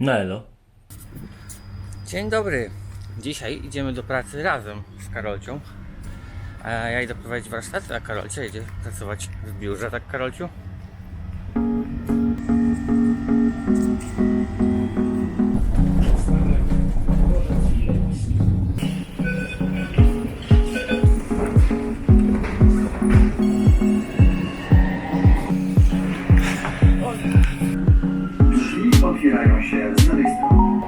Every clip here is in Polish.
No elo. Dzień dobry. Dzisiaj idziemy do pracy razem z Karolcią. A ja idę prowadzić warsztat, a Karolcia idzie pracować w biurze, tak Karolciu? Drzwi otwierają się z lewej strony.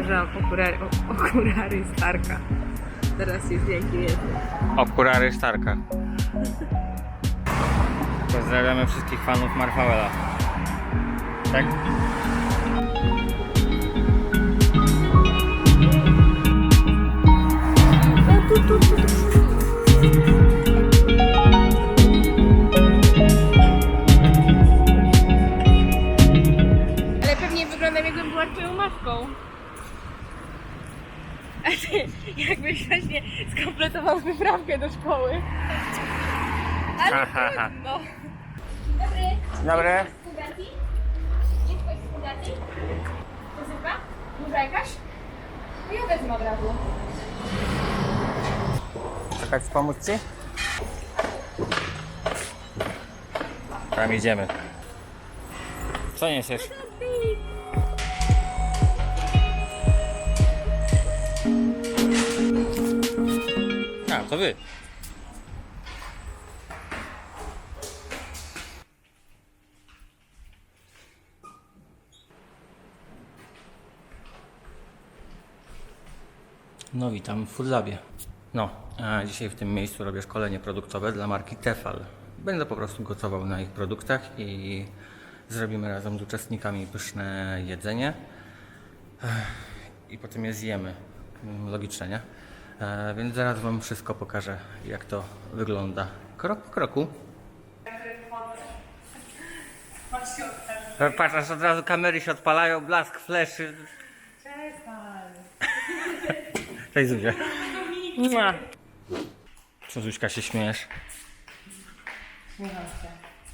Użyłam okulary, okulary Starka. Teraz jest jaki jest. Okulary Starka. Pozdrawiamy wszystkich fanów Marfałela. Tak? Ale pewnie wyglądam jakbym była twoją matką. A ty jakbyś właśnie skompletował wyprawkę do szkoły. Ale trudno. Dzień dobry. Duża jakaś? No ja wezmę od razu. Czekać pomóc Ci? Tam idziemy. Co niesiesz? A, to wy. No witam w Foodlabie. No, a dzisiaj w tym miejscu robię szkolenie produktowe dla marki Tefal. Będę po prostu gotował na ich produktach i zrobimy razem z uczestnikami pyszne jedzenie i potem je zjemy. Mm, Logiczne, nie? E, więc zaraz Wam wszystko pokażę, jak to wygląda. Krok po kroku. Patrz, aż od razu kamery się odpalają, blask, fleszy. Cześć Zuzia. Mua. Co Zuśka się śmiejesz?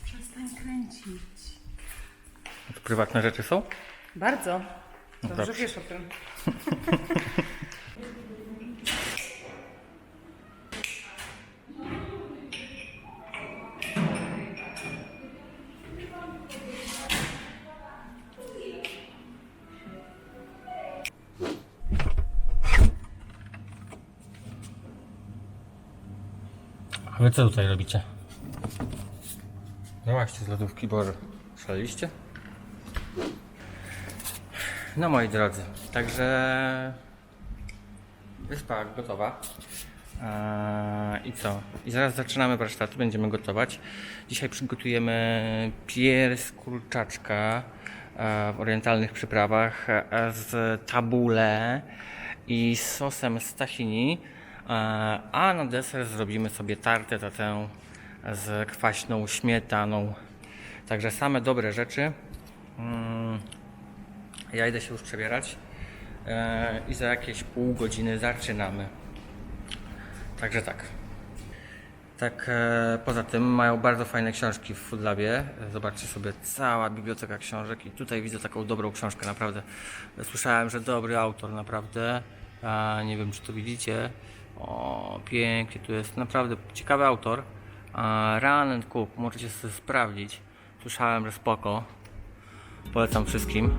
Przestań kręcić. To prywatne rzeczy są? Bardzo. Dobrze dobrze. wiesz o tym. A wy co tutaj robicie? No właśnie z lodówki, Boże. Szaleliście? No moi drodzy, także wyspa gotowa. Eee, I co? I zaraz zaczynamy warsztaty, będziemy gotować. Dzisiaj przygotujemy pier z kurczaczka e, w orientalnych przyprawach e, z tabule i sosem z tahini. E, A na deser zrobimy sobie tartę tatę z kwaśną śmietaną. Także same dobre rzeczy. Mm, ja idę się już przebierać e, i za jakieś pół godziny zaczynamy. Także tak. Tak, e, poza tym mają bardzo fajne książki w Foodlabie. Zobaczcie sobie, cała biblioteka książek i tutaj widzę taką dobrą książkę, naprawdę. Słyszałem, że dobry autor, naprawdę. Nie wiem, czy to widzicie. O, pięknie, tu jest naprawdę ciekawy autor. A, Run and Cook, możecie sobie sprawdzić. Słyszałem, że spoko. Polecam wszystkim.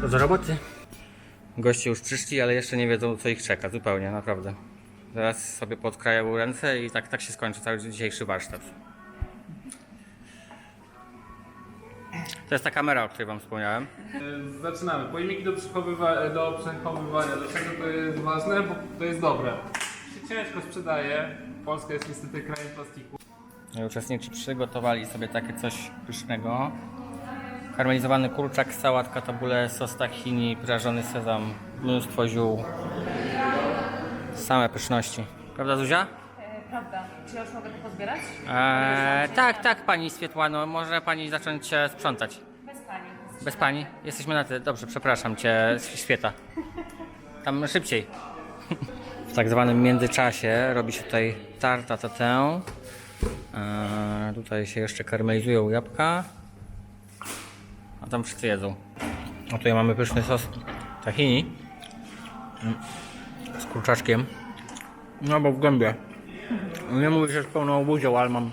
To do roboty. Goście już przyszli, ale jeszcze nie wiedzą, co ich czeka. Zupełnie, naprawdę. Zaraz sobie podkrają ręce i tak, tak się skończy cały dzisiejszy warsztat. To jest ta kamera, o której Wam wspomniałem. E, Zaczynamy. Pojemniki do, przechowywa- do przechowywania. Dlaczego to jest ważne? Bo to jest dobre. Się ciężko sprzedaje. Polska jest niestety krajem plastiku. Uczestnicy przygotowali sobie takie coś pysznego. Karmelizowany kurczak, sałatka, tabule, sos tahini, prażony sezam, mnóstwo ziół. Same pyszności. Prawda Zuzia? Prawda. Czy ja już mogę to pozbierać? Eee, tak, tak pani Swietłano, może pani zacząć się sprzątać. Bez pani. Bez pani? Jesteśmy na ty. Dobrze, przepraszam cię, świeta. Tam szybciej. W tak zwanym międzyczasie robi się tutaj tarta tatę. Eee, tutaj się jeszcze karmelizują jabłka. A tam wszyscy jedzą. A tutaj mamy pyszny sos tahini. Mm, Z kurczaczkiem. No bo w gębie. Nie mówię, że z pełną buzią, ale mam...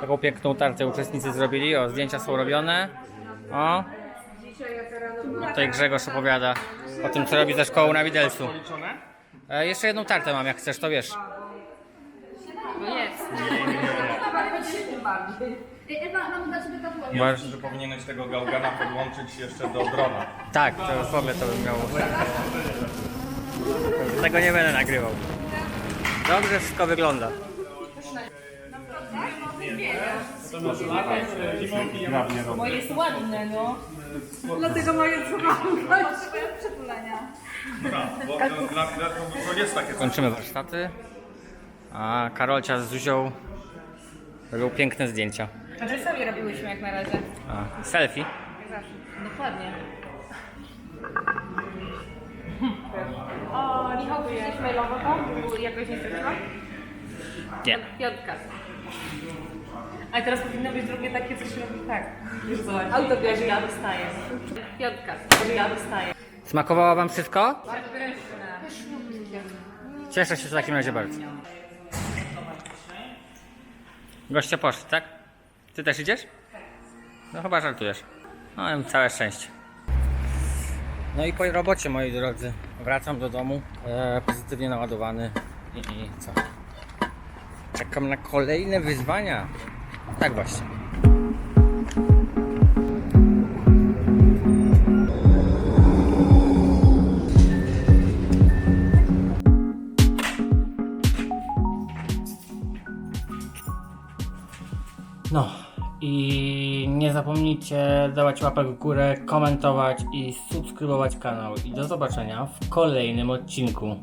Taką piękną tartę uczestnicy zrobili. O, zdjęcia są robione. O. Tutaj Grzegorz opowiada o tym, co robi ze szkołą na Widelcu. E, jeszcze jedną tartę mam, jak chcesz, to wiesz. Ewa, mam dla Ciebie tatuaż. Masz... Myślę, że powinieneś tego gałgana podłączyć jeszcze do drona. Tak, to w ogóle to bym miał. Tego nie będę nagrywał. Dobrze wszystko wygląda. Moje jest ładne, no. Bo dla dla- to jest takie coś. Kończymy warsztaty. A Karolcia z Zuzią robią piękne zdjęcia. A my sami robiłyśmy jak na razie. A, selfie. Dokładnie. Michał, piszesz mailowo to? Jakoś nie straciła? Nie. Piątka. A teraz powinno być drugie takie, co się robi tak. Wiesz co, ja dostaję. Piątka, ja dostaję. Smakowało wam wszystko? Cieszę się w takim razie bardzo. Goście poszli, tak? Ty też idziesz? No chyba żartujesz. No całe szczęście. No i po robocie moi drodzy. Wracam do domu e, pozytywnie naładowany i, i co? Czekam na kolejne wyzwania. Tak właśnie. No i nie zapomnijcie dawać łapek w górę, komentować i subskrybować kanał. I do zobaczenia w kolejnym odcinku.